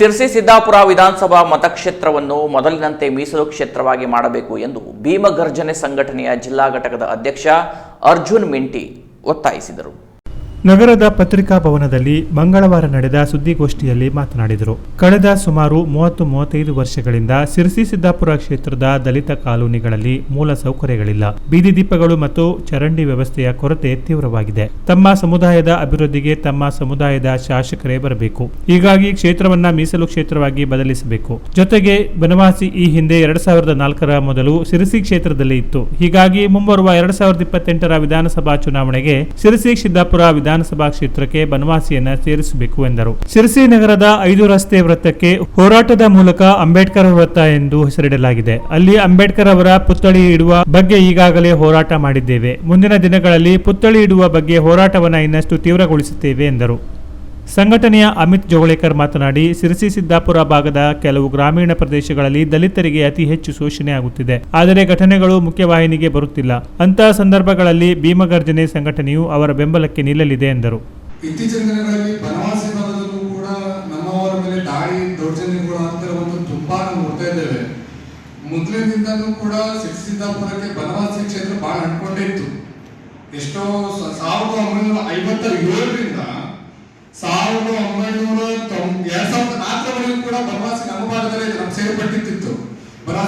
ಸಿರ್ಸಿ ಸಿದ್ದಾಪುರ ವಿಧಾನಸಭಾ ಮತಕ್ಷೇತ್ರವನ್ನು ಮೊದಲಿನಂತೆ ಮೀಸಲು ಕ್ಷೇತ್ರವಾಗಿ ಮಾಡಬೇಕು ಎಂದು ಭೀಮಗರ್ಜನೆ ಸಂಘಟನೆಯ ಜಿಲ್ಲಾ ಘಟಕದ ಅಧ್ಯಕ್ಷ ಅರ್ಜುನ್ ಮಿಂಟಿ ಒತ್ತಾಯಿಸಿದರು. ನಗರದ ಪತ್ರಿಕಾ ಭವನದಲ್ಲಿ ಮಂಗಳವಾರ ನಡೆದ ಸುದ್ದಿಗೋಷ್ಠಿಯಲ್ಲಿ ಮಾತನಾಡಿದರು. ಕಳೆದ ಸುಮಾರು ಮೂವತ್ತು ಮೂವತ್ತೈದು ವರ್ಷಗಳಿಂದ ಸಿರಸಿ ಸಿದ್ದಾಪುರ ಕ್ಷೇತ್ರದ ದಲಿತ ಕಾಲೋನಿಗಳಲ್ಲಿ ಮೂಲ ಸೌಕರ್ಯಗಳಿಲ್ಲ. ಬೀದಿ ದೀಪಗಳು ಮತ್ತು ಚರಂಡಿ ವ್ಯವಸ್ಥೆಯ ಕೊರತೆ ತೀವ್ರವಾಗಿದೆ. ತಮ್ಮ ಸಮುದಾಯದ ಅಭಿವೃದ್ಧಿಗೆ ತಮ್ಮ ಸಮುದಾಯದ ಶಾಸಕರೇ ಬರಬೇಕು. ಹೀಗಾಗಿ ಕ್ಷೇತ್ರವನ್ನ ಮೀಸಲು ಕ್ಷೇತ್ರವಾಗಿ ಬದಲಿಸಬೇಕು. ಜೊತೆಗೆ ಬನವಾಸಿ ಈ ಹಿಂದೆ ಎರಡ್ ಸಾವಿರದ ನಾಲ್ಕರ ಮೊದಲು ಸಿರಸಿ ಕ್ಷೇತ್ರದಲ್ಲಿ ಇತ್ತು. ಹೀಗಾಗಿ ಮುಂಬರುವ ಎರಡ್ ಸಾವಿರದ ಇಪ್ಪತ್ತೆಂಟರ ವಿಧಾನಸಭಾ ಚುನಾವಣೆಗೆ ಸಿರಸಿ ಸಿದ್ದಾಪುರ ವಿಧಾನಸಭಾ ಕ್ಷೇತ್ರಕ್ಕೆ ಬನವಾಸಿಯನ್ನ ಸೇರಿಸಬೇಕು ಎಂದರು. ಶಿರಸಿ ನಗರದ ಐದು ರಸ್ತೆ ವೃತ್ತಕ್ಕೆ ಹೋರಾಟದ ಮೂಲಕ ಅಂಬೇಡ್ಕರ್ ವೃತ್ತ ಎಂದು ಹೆಸರಿಡಲಾಗಿದೆ. ಅಲ್ಲಿ ಅಂಬೇಡ್ಕರ್ ಅವರ ಪುತ್ಥಳಿ ಇಡುವ ಬಗ್ಗೆ ಈಗಾಗಲೇ ಹೋರಾಟ ಮಾಡಿದ್ದೇವೆ. ಮುಂದಿನ ದಿನಗಳಲ್ಲಿ ಪುತ್ಥಳಿ ಇಡುವ ಬಗ್ಗೆ ಹೋರಾಟವನ್ನು ಇನ್ನಷ್ಟು ತೀವ್ರಗೊಳಿಸುತ್ತೇವೆ ಎಂದರು. ಸಂಘಟನೆಯ ಅಮಿತ್ ಜೋಗಳೇಕರ್ ಮಾತನಾಡಿ, ಸಿರಸಿ ಸಿದ್ದಾಪುರ ಭಾಗದ ಕೆಲವು ಗ್ರಾಮೀಣ ಪ್ರದೇಶಗಳಲ್ಲಿ ದಲಿತರಿಗೆ ಅತಿ ಹೆಚ್ಚು ಶೋಷಣೆ ಆಗುತ್ತಿದೆ. ಆದರೆ ಘಟನೆಗಳು ಮುಖ್ಯವಾಹಿನಿಗೆ ಬರುತ್ತಿಲ್ಲ. ಅಂತಹ ಸಂದರ್ಭಗಳಲ್ಲಿ ಭೀಮಗರ್ಜನೆ ಸಂಘಟನೆಯು ಅವರ ಬೆಂಬಲಕ್ಕೆ ನಿಲ್ಲಲಿದೆ ಎಂದರು. ಇತ್ತೀಚಿನ ದಿನಗಳಲ್ಲಿ ಬನವಾಸಿ ಭಾಗದಲ್ಲೂ ಕೂಡ ನಮ್ಮವರ ಮೇಲೆ ದಾಳಿ, ದೌರ್ಜನ್ಯಗಳು ಆಗ್ತಿರುವಂತ ತುಂಬಾ ನೋಡ್ತಾ ಇದ್ದೇವೆ. ಮೊದಲಿನಿಂದನೂ ಕೂಡ ಸಿದ್ದಾಪುರಕ್ಕೆ ಬನವಾಸಿ ಕ್ಷೇತ್ರ ಬಹಳ ಅಂಟ್ಕೊಂಡೇ ಇತ್ತು. ಎಷ್ಟೋ ಸಾವಿರದ ಒಂಬೈನೂರ ಐವತ್ತ ಏಳರಿಂದ ಸಾವಿರದ ಒಂಬೈನೂರ ಎರಡ್ ಸಾವಿರದ ನಾಲ್ಕರವರೆಗೂ ಕೂಡ ಬನವಾಸಿ ನಮ್ಮ ಭಾಗದಲ್ಲಿ ನಮ್ಗೆ ಸೇರ್ಪಟ್ಟಿತ್ತು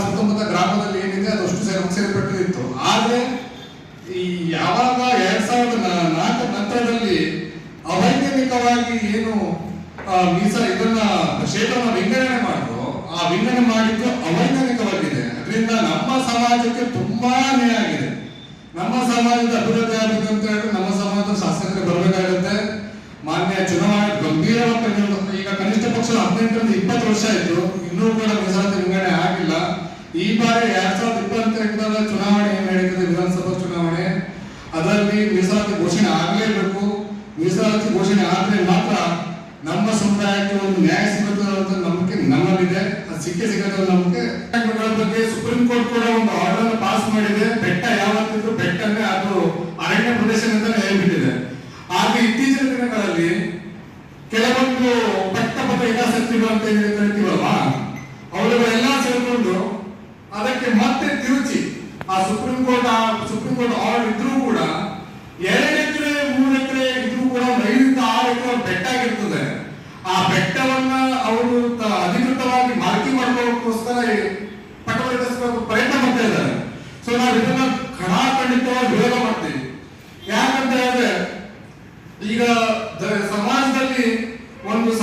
ಸುತ್ತಮುತ್ತ ಗ್ರಾಮದಲ್ಲಿ ಏನಿದೆ ಅದಷ್ಟು ನಮ್ಗೆ ಸೇರ್ಪಟ್ಟಿತ್ತು ಆದ್ರೆ ಈ ಯಾವಾಗ ಎರಡ್ ಸಾವಿರದ ನಾಲ್ಕರ ನಂತರದಲ್ಲಿ ಅವೈಜ್ಞಾನಿಕವಾಗಿ ಏನು ಮೀಸ ಇದನ್ನ ಕ್ಷೇತ್ರವನ್ನು ವಿಂಗಡಣೆ ಮಾಡಿದ್ರು ಆ ವಿಂಗಡಣೆ ಮಾಡಿದ್ದು ಅವೈಜ್ಞಾನಿಕವಾಗಿದೆ. ಅದರಿಂದ ನಮ್ಮ ಸಮಾಜಕ್ಕೆ ತುಂಬಾ ಆಗಿದೆ. ನಮ್ಮ ಸಮಾಜದ ಅಭಿವೃದ್ಧಿ ಆಗಬೇಕು ಅಂತ ಹೇಳಿದ್ರೆ ನಮ್ಮ ಸಮಾಜದ ಶಾಸಕರಿಗೆ ಬರಬೇಕಾಗುತ್ತೆ. ಮಾನ್ಯ ಚುನಾವಣೆ ಗಂಭೀರವಾಗಿ ಈಗ ಕನಿಷ್ಠ ಪಕ್ಷ ಹದಿನೆಂಟರಿಂದ ಇಪ್ಪತ್ತು ವರ್ಷ ಆಯ್ತು. ಇನ್ನೂ ಕೂಡ ಮೀಸಲಾತಿ ವಿಂಗಡಣೆ ಆಗಿಲ್ಲ. ಈ ಬಾರಿ ಎರಡ್ ಸಾವಿರದ ಇಪ್ಪತ್ತೆರಡರ ಚುನಾವಣೆ ಏನ್ ನಡೀತದೆ? ವಿಧಾನಸಭಾ ಚುನಾವಣೆ. ಅದರಲ್ಲಿ ಮೀಸಲಾತಿ ಘೋಷಣೆ ಆಗಲೇಬೇಕು. ಮೀಸಲಾತಿ ಘೋಷಣೆ ಆದ್ರೆ ಮಾತ್ರ ನಮ್ಮ ಸಮುದಾಯಕ್ಕೆ ಒಂದು ನ್ಯಾಯ ಸಿಗುತ್ತೆ ನಂಬಿಕೆ ನಮ್ಮಲ್ಲಿದೆ. ಅದು ಸಿಕ್ಕೇ ಸಿಗುತ್ತೆ ನಂಬಿಕೆ. ಬಗ್ಗೆ ಸುಪ್ರೀಂ ಕೋರ್ಟ್ ಕೂಡ ಒಂದು ಆರ್ಡರ್ ಪಾಸ್ ಮಾಡಿದೆ. ಬೆಟ್ಟ ಯಾವತ್ತಿದ್ರು ಬೆಟ್ಟನೇ ಅದು ಅರಣ್ಯ ಪ್ರದೇಶ ಅಂತ ಹೇಳ್ಬಿಟ್ಟಿದೆ ಆದ್ರೆ ಇತ್ತೀಚಿನ ದಿನಗಳಲ್ಲಿ ಕೆಲವೊಂದು ಪಟ್ಟಪದ ಹಿತಾಸಕ್ತಿಗಳು ಅಂತ ಏನು ಕರಿತೀವಲ್ವ ಎಲ್ಲ ಸೇರ್ಕೊಂಡು ಅದಕ್ಕೆ ಮತ್ತೆ ತಿರುಚಿ, ಆ ಸುಪ್ರೀಂ ಕೋರ್ಟ್, ಆ ಸುಪ್ರೀಂ ಕೋರ್ಟ್ ಆರ್ಡರ್ ಇದ್ರೂ ಕೂಡ ಎರಡು ಎಕರೆ, ಮೂರು ಎಕರೆ ಇದ್ರೂ ಕೂಡ ಒಂದು ಐದರಿಂದ ಆರು ಎಕರೆ ಬೆಟ್ಟ ಆಗಿರ್ತದೆ. ಆ ಬೆಟ್ಟವನ್ನ ಅವರು ಅಧಿಕೃತವಾಗಿ ಮಾರ್ಕಿ ಮಾಡ್ಕೋಸ್ಕರ ಹಿಡಿಸ್ಕೊಳ್ಳೋಕೆ ಪ್ರಯತ್ನ ಮಾಡ್ತಾ ಇದ್ದಾರೆ. ಸೊ ನಾವು ಇದನ್ನ ಖಡಾಖಂಡಿತವಾಗಿ ವಿರೋಧ ಮಾಡ್ತೀವಿ. ಯಾಕಂತ ಹೇಳಿದ್ರೆ, ಈಗ ಒಂದು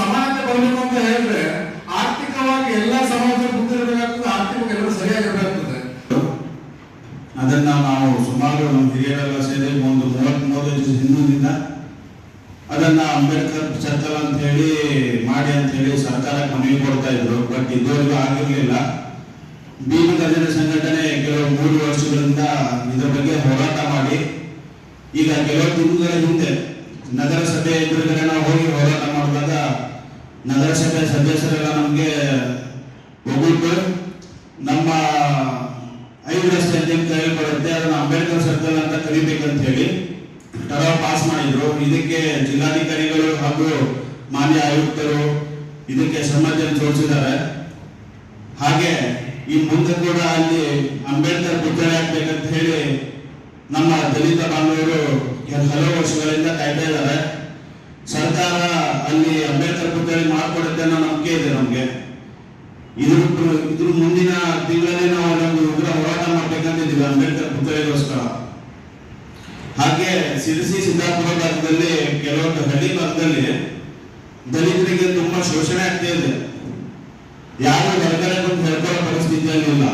ಸಮಾನತೆ ಬರಬೇಕು ಅಂತ ಹೇಳಿದ್ರೆ ಆರ್ಥಿಕವಾಗಿ ಎಲ್ಲ ಸಮಾಜ ಮುಂದಿರಬೇಕಾಗ್ತದೆ ಆರ್ಥಿಕ ಎಲ್ಲರೂ ಸರಿಯಾಗಿರ್ಬೇಕಾಗ್ತದೆ ಅದನ್ನ ನಾವು ಸುಮಾರು ನಮ್ಮ ಹಿರಿಯರೆಲ್ಲ ಸೇರಿ ಒಂದು ಮೂವತ್ತ್ ದಿನ ಹಿಂದಿನಿಂದ ಅದನ್ನ ಅಂಬೇಡ್ಕರ್ ಸರ್ಕಲ್ ಅಂತ ಹೇಳಿ ಮಾಡಿ ಅಂತ ಹೇಳಿ ಸರ್ಕಾರಕ್ಕೆ ಮನವಿ ಕೊಡ್ತಾ ಇದ್ರು. ಬಟ್ ಇದುವರೆಗೂ ಆಗಿರಲಿಲ್ಲ. ಭೀಮಗರ್ಜನ ಸಂಘಟನೆ ಕೆಲವು ಮೂರು ವರ್ಷಗಳಿಂದ ಇದರ ಬಗ್ಗೆ ಹೋರಾಟ ಮಾಡಿ, ಈಗ ಕೆಲವು ತಿಂಗಳ ಹಿಂದೆ ನಗರಸಭೆ ಎದುರುಗಡೆ ನಾವು ಹೋಗಿ ಹೋರಾಟ ಮಾಡಿದಾಗ ನಗರಸಭೆ ಸದಸ್ಯರೆಲ್ಲ ನಮಗೆ ಒಗ್ಗಟ್ಟು ನಮ್ಮ ಐದು ರಸ್ತೆ ಅಂತ ಏನ್ ಕೈಯಲ್ಲಿ ಬರುತ್ತೆ. ಅದನ್ನು ಅಂಬೇಡ್ಕರ್ ಸರ್ಕಲ್ ಅಂತ ಕರಿಬೇಕಂತ ಹೇಳಿ ಠರಾವ್ ಪಾಸ್ ಮಾಡಿದ್ರು. ಇದಕ್ಕೆ ಜಿಲ್ಲಾಧಿಕಾರಿಗಳು ಹಾಗೂ ಮಾನ್ಯ ಆಯುಕ್ತರು ಇದಕ್ಕೆ ಸಮ್ಮತಿಯನ್ನು ತೋರಿಸಿದ್ದಾರೆ. ಹಾಗೆ ಈ ಮುಂದೆ ಕೂಡ ಅಲ್ಲಿ ಅಂಬೇಡ್ಕರ್ ಪುತ್ಥಳಿ ಆಗ್ಬೇಕಂತ ಹೇಳಿ ನಮ್ಮ ದಲಿತ ಬಾಂಧವರು ಹಲವು ವರ್ಷಗಳಿಂದ ಕಾಯ್ತಾ ಇದ್ದಾರೆ ಸರ್ಕಾರ ಅಲ್ಲಿ ಅಂಬೇಡ್ಕರ್ ಪುತ್ಥಳಿ ಮಾಡಿಕೊಡುತ್ತೆ ಅನ್ನೋ ನಂಬಿಕೆ ಇದೆ ನಮಗೆ ಇದ್ರ ಪ್ರ- ಇದ್ರ ಮುಂದಿನ ತಿಂಗಳಲ್ಲಿ ನಾವು ಒಂದು ಉಗ್ರ ಹೋರಾಟ ಮಾಡ್ಬೇಕಂತಿದ್ದೀವಿ ಅಂಬೇಡ್ಕರ್ ಪುತ್ಥಳಿಗೋಸ್ಕರ ಹಾಗೆ ಸಿರಿಸಿ ಸಿದ್ದಾಪುರ ಭಾಗದಲ್ಲಿ ಕೆಲವೊಂದು ಹಳ್ಳಿ ಭಾಗದಲ್ಲಿ ದಲಿತರಿಗೆ ತುಂಬಾ ಶೋಷಣೆ ಆಗ್ತಾ ಇದೆ. ಯಾರು ಹೊರಗಡೆ ಬಂದು ಹೇಳ್ಕೊಳ್ಳೋ ಪರಿಸ್ಥಿತಿಯಲ್ಲಿ ಇಲ್ಲ.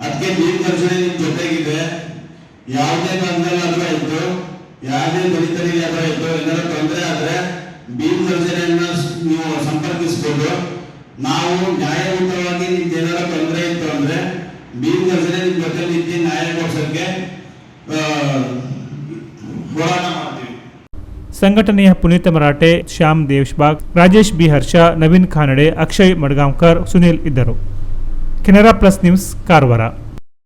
ಅದಕ್ಕೆ ಗರ್ಜನೆ ನಿಮ್ ಜೊತೆಗಿದೆ. ಯಾವುದೇ ಬಂಧನ ಆದ್ರೂ ಆಯ್ತು. ಯಾವುದೇ ದಲಿತರಿಗೆ ಆದ್ರೂ ಆಯ್ತು. ಏನಾರ ತೊಂದರೆ ಆದ್ರೆ ಭೀಮ್ ಗರ್ಜನೆಯನ್ನ ನೀವು ಸಂಪರ್ಕಿಸಬಹುದು ನಾವು ನ್ಯಾಯಯುತವಾಗಿ ನಿಮ್ಗೆ ಏನಾರ ತೊಂದರೆ ಇತ್ತು ಅಂದ್ರೆ ಭೀಮ್ ಗರ್ಜನೆ ನಿಮ್ ಜೊತೆ ನಿಂತು ನ್ಯಾಯ ಕೊಡ್ಸಕ್ಕೆ ಆ, ಹೋರಾಟ ಮಾಡ್ತೀವಿ ಸಂಘಟನೆಯ ಪುನೀತ ಮರಾಠೆ ಶ್ಯಾಮ್ ದೇಶ್ಬಾಗ್, ರಾಜೇಶ್ ಬಿ. ಹರ್ಷ, ನವೀನ್ ಖಾನಡೆ, ಅಕ್ಷಯ್ ಮಡ್ಗಾಂವ್ಕರ್, ಸುನೀಲ್ ಇದ್ದರು. Canara plus news, Karwar.